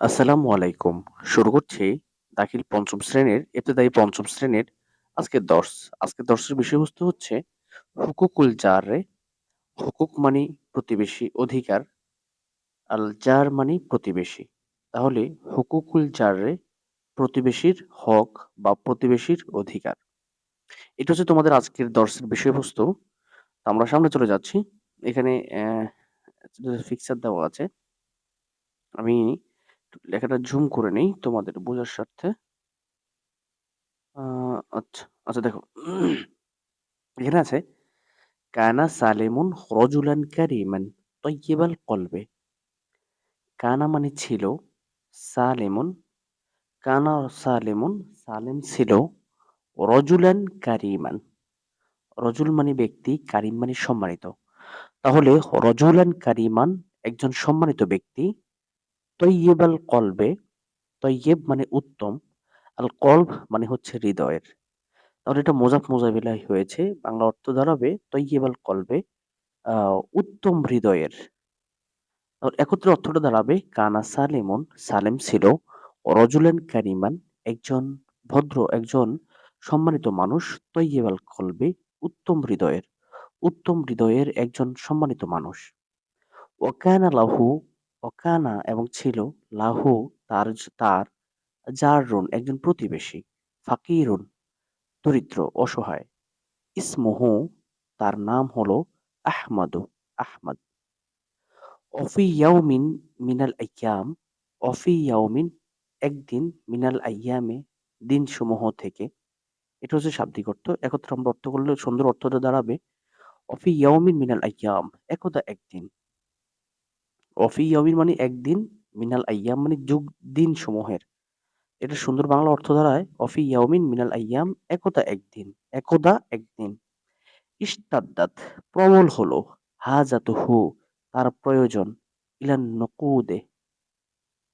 আসসালামু আলাইকুম। শুরু করছি দাখিল পঞ্চম শ্রেণির ইবতেদায়ী পঞ্চম শ্রেণির আজকের দর্স। আজকের দর্সের বিষয়বস্তু হচ্ছে হুকুকুল জাররে। হুকুক মানে প্রতিবেশী, অধিকার। আল জার মানে প্রতিবেশী। তাহলে হুকুকুল জাররে প্রতিবেশীর হক বা প্রতিবেশীর অধিকার। এটা হচ্ছে তোমাদের আজকের দর্সের বিষয়বস্তু। আমরা সামনে চলে যাচ্ছি। এখানে ফিক্সার দেওয়া আছে। আমি লেখাটা জুম করে নেই তোমাদের বোঝার স্বার্থে। আচ্ছা, আচ্ছা দেখো। এখানে আছে কানা সালেমুন রজুলান কারিমান তয়্যিবাল কলবে। কানা মানে ছিল সালেমুন কানা সালেমুন সালেম ছিল রজুলান কারিমান। রজুল মানে ব্যক্তি, কারিম মানে সম্মানিত। তাহলে রজুলান কারিমান একজন সম্মানিত ব্যক্তি তয়্যিবাল কলবে তয়্যিব মানে উত্তম, আল কলব মানে হচ্ছে হৃদয়ের। তাহলে এটা মোজাফ মোজাফ হয়েছে। বাংলা অর্থ দাঁড়াবে তয়্যিবাল কলবে উত্তম হৃদয়ের। একত্রে অর্থটা দাঁড়াবে কানা সালেমন সালেম ছিল রজুলান কারিমান একজন ভদ্র একজন সম্মানিত মানুষ তয়্যিবাল কলবে উত্তম হৃদয়ের। উত্তম হৃদয়ের একজন সম্মানিত মানুষ। ওয়াকানা লাহু ওয়াকানা এবং ছিল লাহু তার তার জাররুন একজন প্রতিবেশী, ফাকিরুন, দরিদ্র, অসহায়। ইসমুহু তার নাম হলো আহমাদু, আহমদ। অফি ইয়াউমিন মিনাল আইয়াম, অফি ইয়াউমিন একদিন মিনাল আইয়ামে দিনসমূহ থেকে, এটা হচ্ছে শাব্দিক অর্থ, একত্র আমরা অর্থ করলে সুন্দর অর্থটা দাঁড়াবে। অফি ইয়াউমিন মিনাল আইয়াম, একদা একদিন। অফি ইয়াউমিন মানে একদিন, মিনাল আইয়াম মানে যুগ, দিন সমূহের। এটা সুন্দর বাংলা অর্থ দাঁড়ায় অফি ইয়াউমিন, মিনাল আইয়াম, একদা একদিন একদা একদিন। ইস্তাদ্দাত প্রবল হলো হাজাতুহু তার প্রয়োজন, ইলান নকুদে,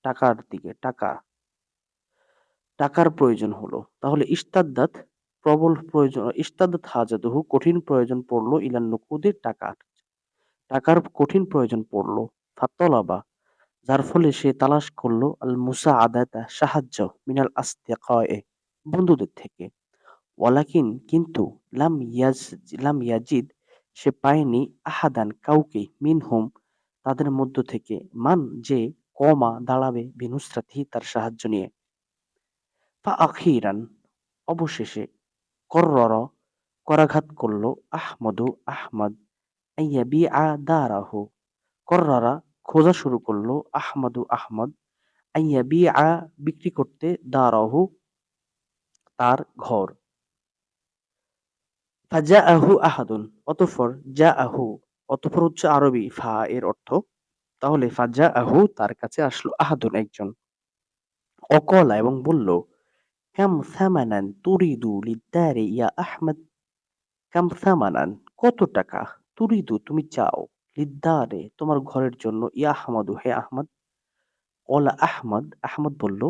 টাকার দিকে, টাকা। টাকার প্রয়োজন হলো, তাহলে ইস্তাদ্দাত প্রবল প্রয়োজন ইস্তাদ্দাত হাজাতুহু কঠিন প্রয়োজন পড়ল, ইলান নকুদে, টাকার। টাকার কঠিন প্রয়োজন পড়ল ফাত্তলাবা যার ফলে সে তালাশ করল আল মুসা আদাতা সাহায্য মিনাল আস্তেকয়ে বন্ধুদের থেকে। ওয়ালাকিন কিন্তু লাম ইয়াজ, লাম ইয়াজিদ, সে পায়নি আহাদান কাউকে মিনহুম তাদের মধ্য থেকে। মান যে কমা দাঁড়াবে বিনুসরাতি তার সাহায্য নিয়ে। ফা আখিরান অবশেষে করর করাঘাত করল আহমদু আহমদ আইয়াবি আ দারাহু। কররারা খোঁজা শুরু করল, আহমদু আহমদ আইয়াবি আ বিক্রি করতে দারাহু তার ঘর। ফাজাআহু আহাদুন অতঃপর জাআহু অতঃপর হচ্ছে আরবি ফা এর অর্থ। তাহলে ফাজাআহু তার কাছে আসলো আহাদুন একজন। অকলা এবং বলল, কাম সামানান তুরিদু লিদ্দারে ইয়া আহমদ? কাম সামানান, কত টাকা? তুরিদু তুমি চাও। লিদ্দারে, তোমার ঘরের জন্য, ইয়া আহমদু, হে আহমদ কলা আহমদ আহমদ বলল,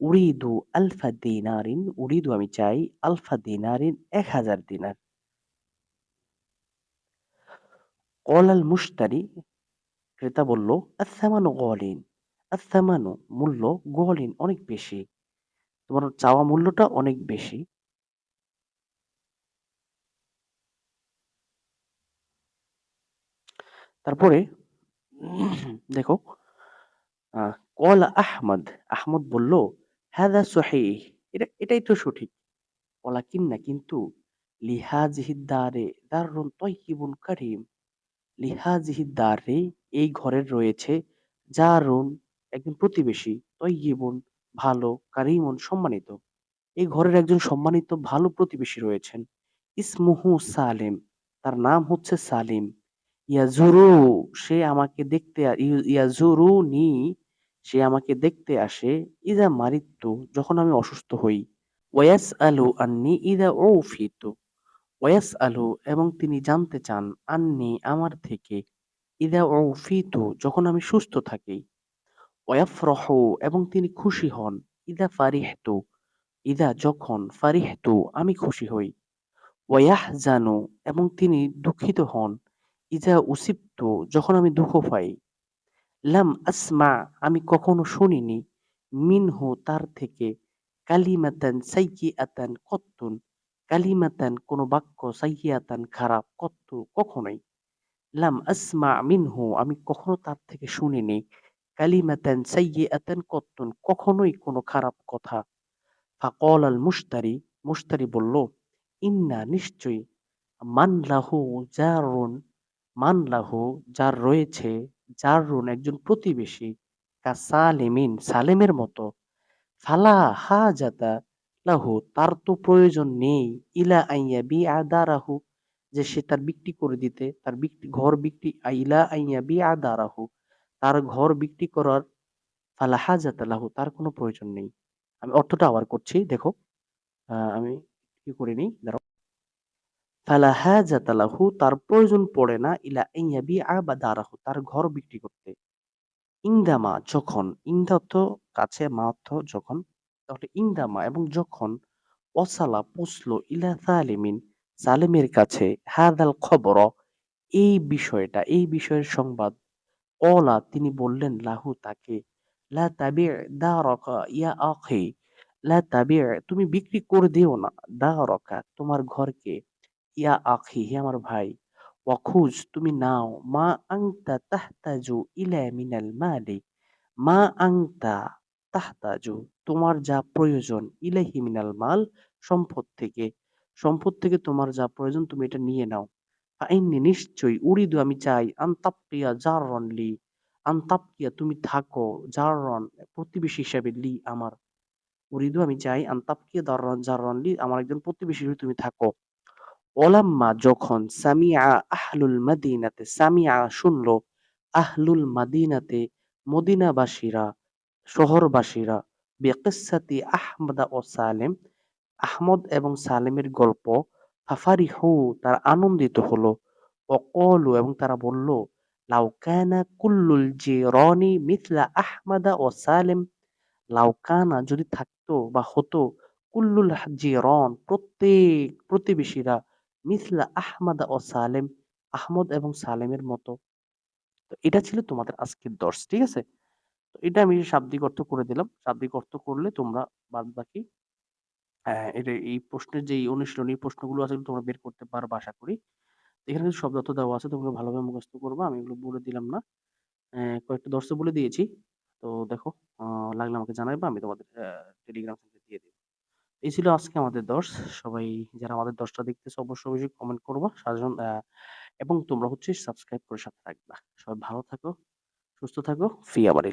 উরিদু আলফা দিনারিন, উরিদু আমি চাই, আলফা দিনারিন এক হাজার দিনার। কলাল মুশতারি, ক্রেতা বলল আসামানু গলিন আসামানু মূল্য গলিন অনেক বেশি, তোমার চাওয়া মূল্যটা অনেক বেশি। তারপরে, দেখো কলা আহমদ আহমদ বলল হ্যাদা সহিহ। এটা, এটাই তো সঠিক। কলা কিন্না কিন্তু লিহাজিহিদ্দারে দারুণ তৈবুন করিম। লিহাজিহিদ্দারে এই ঘরের রয়েছে জারুন, একজন প্রতিবেশী তৈবুন ভালো, কারিমুন সম্মানিত। এই ঘরের একজন সম্মানিত, ভালো প্রতিবেশী রয়েছেন। ইসমুহু সালেম, তার নাম হচ্ছে সালিম। ইয়াজুরু সে আমাকে দেখতে ইয়াজুরু নি, সে আমাকে দেখতে আসে, ইদা মারিত্তু? যখন আমি অসুস্থ হই। ওয়াস আলু আন্নি ইদা ও ফিতু ওয়াস আলু এবং তিনি জানতে চান, আন্নি আমার থেকে ইদা ফিতু যখন আমি সুস্থ থাকি। ওয়াফরহ, এবং তিনি খুশি হন, ইদা ফারিহতু? ইদা যখন ফারিহতু, আমি খুশি হই। ওয়াহ জানু এবং তিনি দুঃখিত হন। ইজা উসিপ্তু যখন আমি দুঃখ পাই, লাম আসমা, আমি কখনো শুনিনি, মিনহু তার থেকে কালিমাতান সাইয়্যিআতান কত্তুন, কালিমাতান কোনো বাক্য সাইয়্যিআতান খারাপ, কত্তু কখনোই। লাম আসমা মিনহু, আমি কখনো তার থেকে শুনিনি, কালিমাতান সাইয়্যিআতান কত্তুন, কখনোই কোনো খারাপ কথা। ফাকল আল মুশতারি মুশতারি বলল, ইন্না নিশ্চয়ই, মান লাহু জারুন মান লাহু, যার রয়েছে জারুন একজন প্রতিবেশী, কা সালেমিন, সালেমের মতো। ফালা হা হাজাতা লাহু, তার তো প্রয়োজন নেই। ইলা আইয়া বি আদারাহু যে সে তার বিক্রি করে দিতে, তার বিক্রি, ঘর বিক্রি ইলা আইয়া বি আদারাহু তার ঘর বিক্রি করার ফালা হাজাতা লাহু, তার কোনো প্রয়োজন নেই। আমি অর্থটা আবার করছি, দেখো। আমি কি করে নিই? দাঁড়াও। ফালা হাজাতা লাহু তার প্রয়োজন পড়ে না, ইলা আইয়া বি আদারাহু তার ঘর বিক্রি করতে। ইন্দামা যখন, ইন্দা অর্থ কাছে, মা অর্থ যখন, তাহলে ইন্দামা এবং যখন ওয়াসালা পৌঁছল ইলা সালিমিন, সালেমের কাছে, হাদাল খবর, এই বিষয়টা, এই বিষয়ের সংবাদ অলা তিনি বললেন, লাহু তাকে, লা তাবি দারকা ইয়া আখি, লা তাবি তুমি বিক্রি করে দিও না দা দারকা, তোমার ঘরকে ইয়া আখি, হে আমার ভাই, ওয়াখুজ, তুমি নাও। মা আংতা তাহতাজু ইলা মিনাল মালি। মা আংতা তাহতাজু, তোমার যা প্রয়োজন ইলাহি মিনাল মাল সম্পদ থেকে। সম্পদ থেকে তোমার যা প্রয়োজন, তুমি এটা নিয়ে নাও। ফাইন্নি নিশ্চয়ই উরিদু আমি চাই আন্তাপ্পিয়া জাররন লি আন্তাপ্পিয়া তুমি থাকো, জাররন, প্রতিবেশী হিসাবে লি আমার। উরিদু আমি চাই আন্তাপ্কিয়া দাররন, জাররন লি, আমার একজন প্রতিবেশী হিসেবে তুমি থাকো। ওলাম্মা যখন সামিআ আহলুল মাদিনাতে, সামিয়া শুনল, আহলুল মাদিনাতে মদিনাবাসীরা, শহরবাসীরা বেকিসাতি আহমদা ও সালেম, আহমদ এবং সালেমের গল্প ফাফারিহু, তারা আনন্দিত হলো। অকলু এবং তারা বলল লাউকানা কুল্লুল জিরনি মিথলা আহমদা ও সালেম। লাউকানা যদি থাকতো বা হতো, কুল্লুল জিরন প্রত্যেক প্রতিবেশীরা মিথলা আহমদ ও সালেম, আহমদ এবং সালেমের মতো। তো এটা ছিল তোমাদের আজকের দর্শ, ঠিক আছে? তো এটা আমি শাব্দিক অর্থ করে দিলাম। শাব্দিক অর্থ করলে তোমরা বাদ বাকি এটা এই প্রশ্নের যে অনুশীলনী প্রশ্নগুলো আছে তোমরা বের করতে পারবে আশা করি। এখানে কিছু শব্দ দেওয়া আছে, তোমরা ভালোভাবে মুখস্থ করবে, আমি এগুলো বলে দিলাম না। কয়েকটা দর্শ বলে দিয়েছি। তো দেখো লাগলে আমাকে জানাইবা, আমি তোমাদের টেলিগ্রাম এই ছিল আজকে আমাদের দর্শ। সবাই যারা আমাদের দর্শটা দেখতেছে অবশ্যই অবশ্যই কমেন্ট করবা। আহ, এবং তোমরা হচ্ছে সাবস্ক্রাইব করে সাথে থাকবা। সবাই ভালো থাকো সুস্থ থাকো ফি আবার